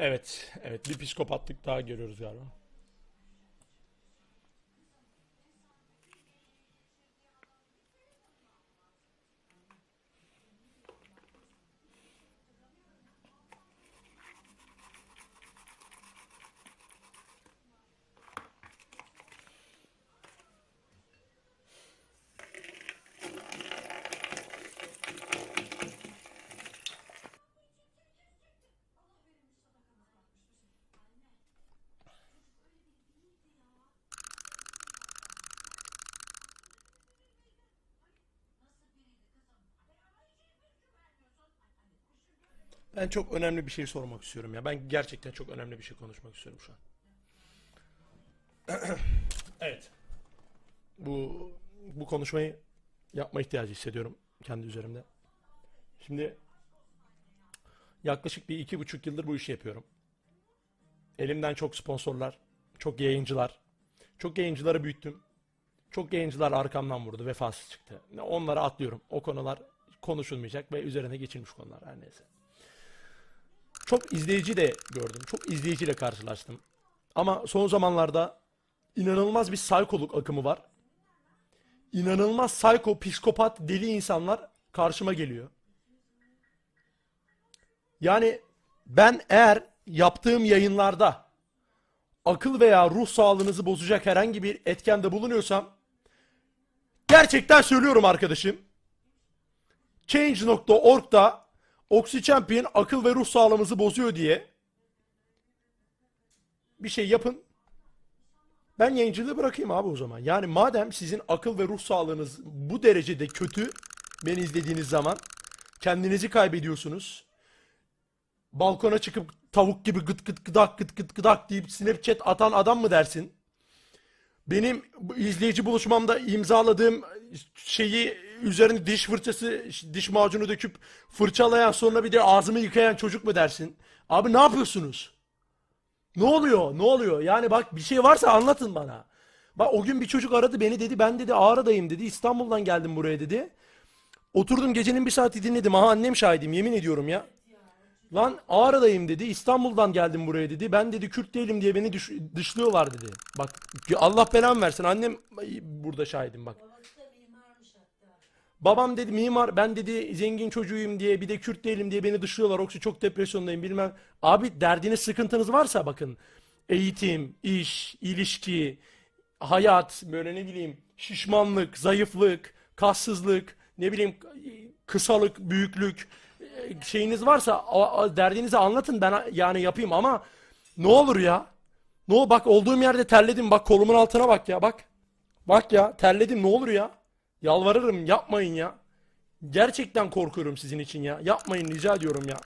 Evet, evet bir psikopatlık daha görüyoruz galiba. Ben çok önemli bir şey sormak istiyorum ya. Ben gerçekten çok önemli bir şey konuşmak istiyorum şu an. evet. Bu bu konuşmayı yapma ihtiyacı hissediyorum kendi üzerimde. Şimdi yaklaşık bir iki buçuk yıldır bu işi yapıyorum. Elimden çok sponsorlar, çok yayıncılar, çok yayıncıları büyüttüm. Çok yayıncılar arkamdan vurdu, vefasız çıktı. Onları atlıyorum. O konular konuşulmayacak ve üzerine geçilmiş konular her neyse. Çok izleyici de gördüm. Çok izleyiciyle karşılaştım. Ama son zamanlarda inanılmaz bir saykoluk akımı var. İnanılmaz sayko, psikopat, deli insanlar karşıma geliyor. Yani ben eğer yaptığım yayınlarda akıl veya ruh sağlığınızı bozacak herhangi bir etkende bulunuyorsam gerçekten söylüyorum arkadaşım. Change.org'da Oxychampion akıl ve ruh sağlığımızı bozuyor diye bir şey yapın. Ben yayıncılığı bırakayım abi o zaman. Yani madem sizin akıl ve ruh sağlığınız bu derecede kötü beni izlediğiniz zaman kendinizi kaybediyorsunuz. Balkona çıkıp tavuk gibi gıt gıt gıdak gıt gıt gıdak deyip Snapchat atan adam mı dersin? Benim izleyici buluşmamda imzaladığım şeyi üzerine diş fırçası, diş macunu döküp fırçalayan sonra bir de ağzımı yıkayan çocuk mu dersin? Abi ne yapıyorsunuz? Ne oluyor? Ne oluyor? Yani bak bir şey varsa anlatın bana. Bak o gün bir çocuk aradı beni dedi ben dedi Ağrı'dayım dedi İstanbul'dan geldim buraya dedi. Oturdum gecenin bir saati dinledim. Aha annem şahidim yemin ediyorum ya. Lan Ağrı'dayım dedi. İstanbul'dan geldim buraya dedi. Ben dedi Kürt değilim diye beni düş- dışlıyorlar dedi. Bak Allah belamı versin. Annem burada şahidim bak. Babam dedi mimar ben dedi zengin çocuğuyum diye bir de Kürt değilim diye beni dışlıyorlar. Yoksa çok depresyondayım bilmem. Abi derdiniz sıkıntınız varsa bakın eğitim, iş, ilişki, hayat böyle ne bileyim şişmanlık, zayıflık, kassızlık, ne bileyim kısalık, büyüklük e, şeyiniz varsa derdinizi anlatın ben yani yapayım ama ne olur ya. Ne ol bak olduğum yerde terledim bak kolumun altına bak ya bak. Bak ya terledim ne olur ya. Yalvarırım yapmayın ya. Gerçekten korkuyorum sizin için ya. Yapmayın rica ediyorum ya.